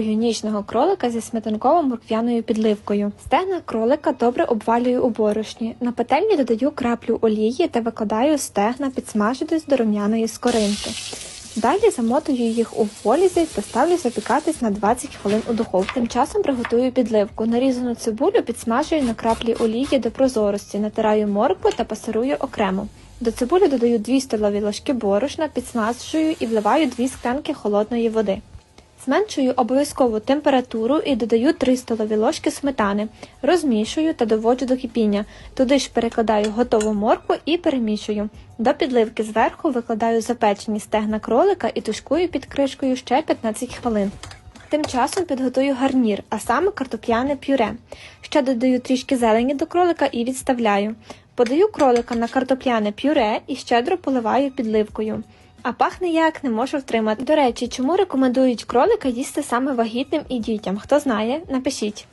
Ніжного кролика зі сметанково-морквяною підливкою. Стегна кролика добре обвалюю у борошні. На пательні додаю краплю олії та викладаю стегна підсмажитись до рум'яної скоринки. Далі замотую їх у фолізі та ставлю запікатись на 20 хвилин у духовку. Тим часом приготую підливку. Нарізану цибулю підсмажую на краплі олії до прозорості, натираю моркву та пасирую окремо. До цибулі додаю 2 столові ложки борошна, підсмажую і вливаю 2 склянки холодної води. Зменшую обов'язкову температуру і додаю 3 столові ложки сметани. Розмішую та доводжу до кипіння. Туди ж перекладаю готову моркву і перемішую. До підливки зверху викладаю запечені стегна кролика і тушкую під кришкою ще 15 хвилин. Тим часом підготую гарнір, а саме картопляне пюре. Ще додаю трішки зелені до кролика і відставляю. Подаю кролика на картопляне пюре і щедро поливаю підливкою. А пахне як не можу втримати. До речі, чому рекомендують кролика їсти саме вагітним і дітям? Хто знає, напишіть.